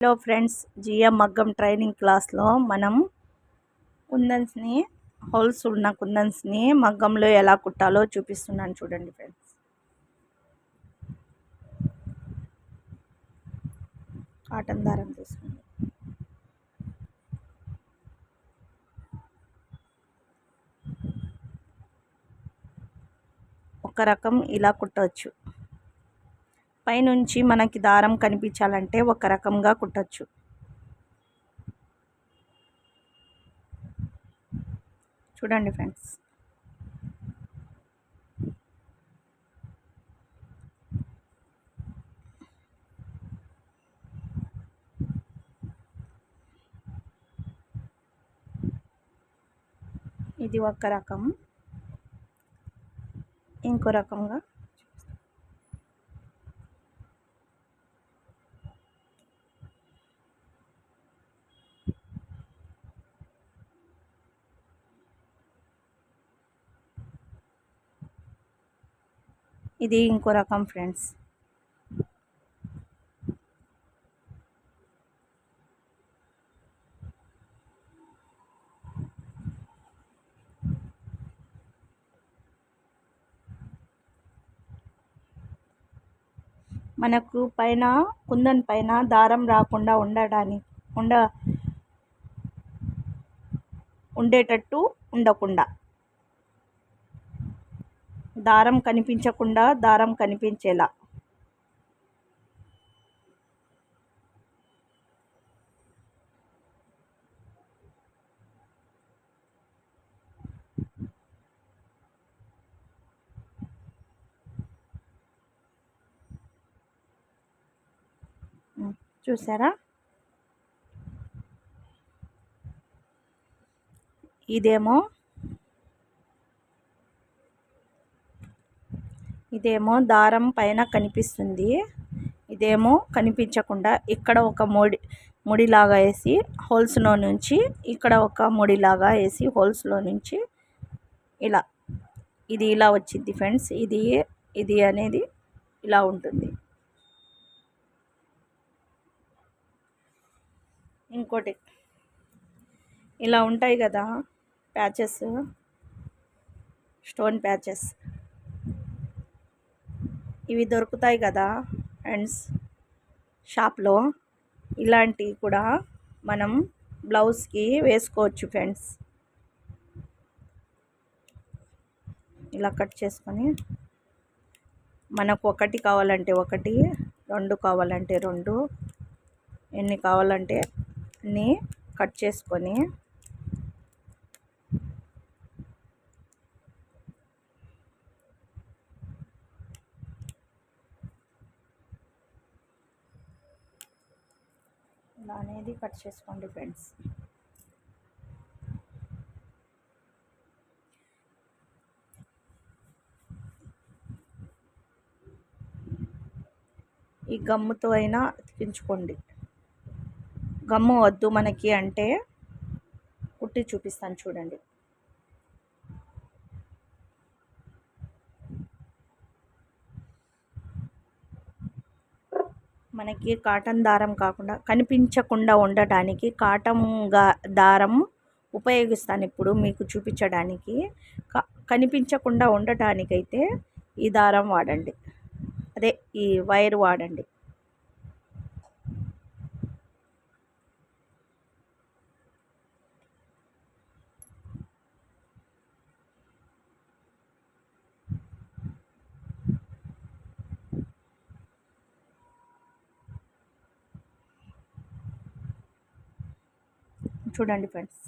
Hello friends GM మగ్గం training క్లాస్లో మనం కుందన్స్ని హోల్స్ ఉన్న కుందన్స్ని మగ్గంలో ఎలా కుట్టాలో చూపిస్తున్నాను చూడండి ఫ్రెండ్స్. కాటన్ దారం తీసుకుంది. ఒక రకం ఇలా కుట్టవచ్చు. పైనుంచి మనకి దారం కనిపించాలంటే ఒక రకంగా కుట్టచ్చు. చూడండి ఫ్రెండ్స్. ఇది ఒక రకం. ఇంకో రకంగా ఇది ఇంకో రకం ఫ్రెండ్స్. మనకు పైన కుందన్ పైన దారం రాకుండా ఉండడానికి ఉండ ఉండేటట్టు ఉండకుండా. దారం కనిపించకుండా దారం కనిపించేలా. చూసారా? ఇదేమో ఇదేమో దారం పైన కనిపిస్తుంది. ఇదేమో కనిపించకుండా ఇక్కడ ఒక ముడి ముడిలాగా వేసి హోల్స్లో నుంచి ఇక్కడ ఒక ముడిలాగా వేసి హోల్స్లో నుంచి ఇలా ఇది ఇలా వచ్చింది ఫ్రెండ్స్. ఇది ఇది అనేది ఇలా ఉంటుంది. ఇంకోటి ఇలా ఉంటాయి కదా ప్యాచెస్ స్టోన్ ప్యాచెస్. ఇవి దొరుకుతాయి కదా ఫ్రెండ్స్ షాప్లో. ఇలాంటివి కూడా మనం బ్లౌజ్కి వేసుకోవచ్చు ఫ్రెండ్స్. ఇలా కట్ చేసుకొని మనకు ఒకటి కావాలంటే ఒకటి రెండు కావాలంటే రెండు ఎన్ని కావాలంటే అన్నీ కట్ చేసుకొని అనేది కట్ చేసుకోండి ఫ్రెండ్స్. ఈ గమ్ముతో అయినా అతికించుకోండి. గమ్ము వద్దు మనకి అంటే కుట్టి చూపిస్తాను చూడండి. మనకి కాటన్ దారం కాకుండా కనిపించకుండా ఉండటానికి కాటన్ దారం ఉపయోగిస్తాను ఇప్పుడు మీకు చూపించడానికి. కనిపించకుండా ఉండటానికైతే ఈ దారం వాడండి. అదే ఈ వైర్ వాడండి. చూడండి ఫ్రెండ్స్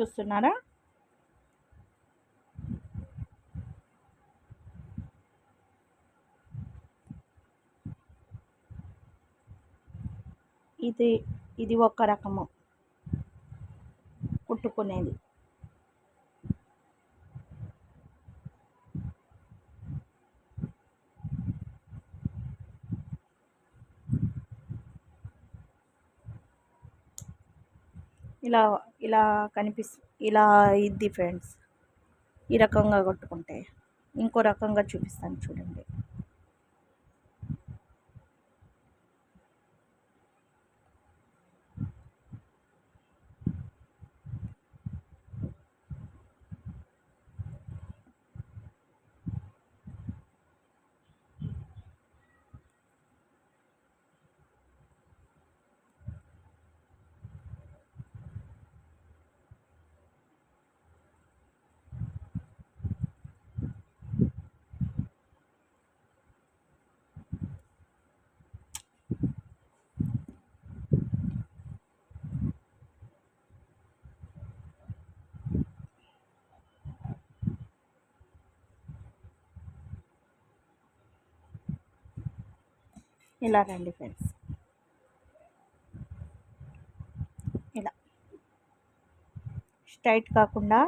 చూస్తున్నారా? ఇది ఇది ఒక రకము. కుట్టుకునేది. ఇలా ఇలా కనిపిస్తు ఇలా ఇద్ది ఫ్రెండ్స్. ఈ రకంగా కొట్టుకుంటే ఇంకో రకంగా చూపిస్తాను చూడండి. ఇలా రండి ఫ్రెండ్స్. ఇలా. స్ట్రైట్ కాకుండా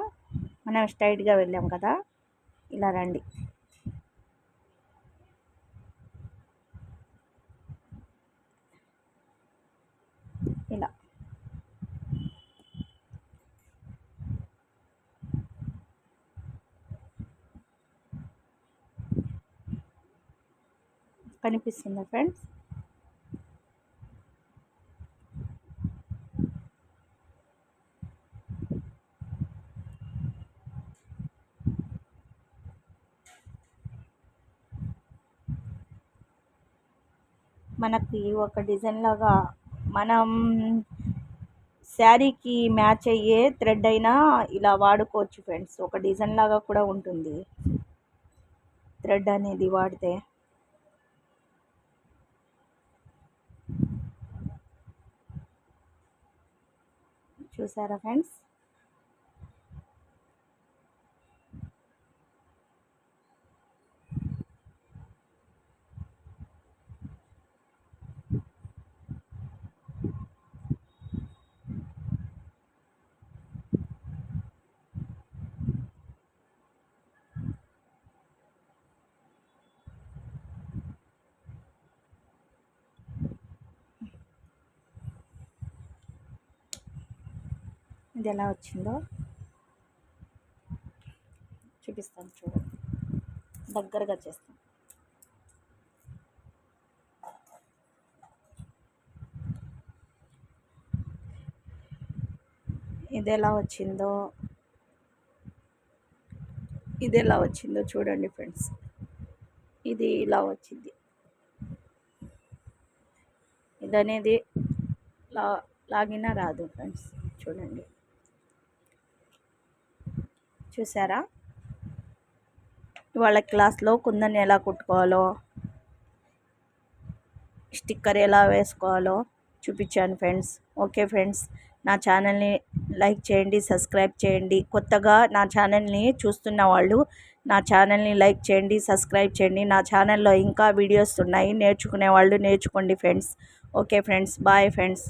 మనం స్ట్రైట్గా వెళ్ళాం కదా. ఇలా రండి ఇలా కనిపిస్తుందా ఫ్రెండ్స్. మనకి ఒక డిజైన్ లాగా మనం శారీకి మ్యాచ్ అయ్యే థ్రెడ్ అయినా ఇలా వాడుకోవచ్చు ఫ్రెండ్స్. ఒక డిజైన్ లాగా కూడా ఉంటుంది. థ్రెడ్ అనేది వాడితే. చూసారా ఫ్రెండ్స్ ఇది ఎలా వచ్చిందో చూపిస్తాను చూడండి దగ్గరగా చేస్తాను. ఇది ఎలా వచ్చిందో ఇది ఎలా వచ్చిందో చూడండి ఫ్రెండ్స్. ఇది ఇలా వచ్చింది. ఇది అనేది లా లాగినా రాదు ఫ్రెండ్స్. చూడండి. చూసారా? వాళ్ళ క్లాస్లో కుందని ఎలా కుట్టుకోవాలో స్టిక్కర్ ఎలా వేసుకోవాలో చూపించాను ఫ్రెండ్స్. ఓకే ఫ్రెండ్స్ నా ఛానల్ని లైక్ చేయండి సబ్స్క్రైబ్ చేయండి. కొత్తగా నా ఛానల్ని చూస్తున్న వాళ్ళు నా ఛానల్ని లైక్ చేయండి సబ్స్క్రైబ్ చేయండి. నా ఛానల్లో ఇంకా వీడియోస్ ఉన్నాయి. నేర్చుకునే వాళ్ళు నేర్చుకోండి friends. Okay friends bye friends.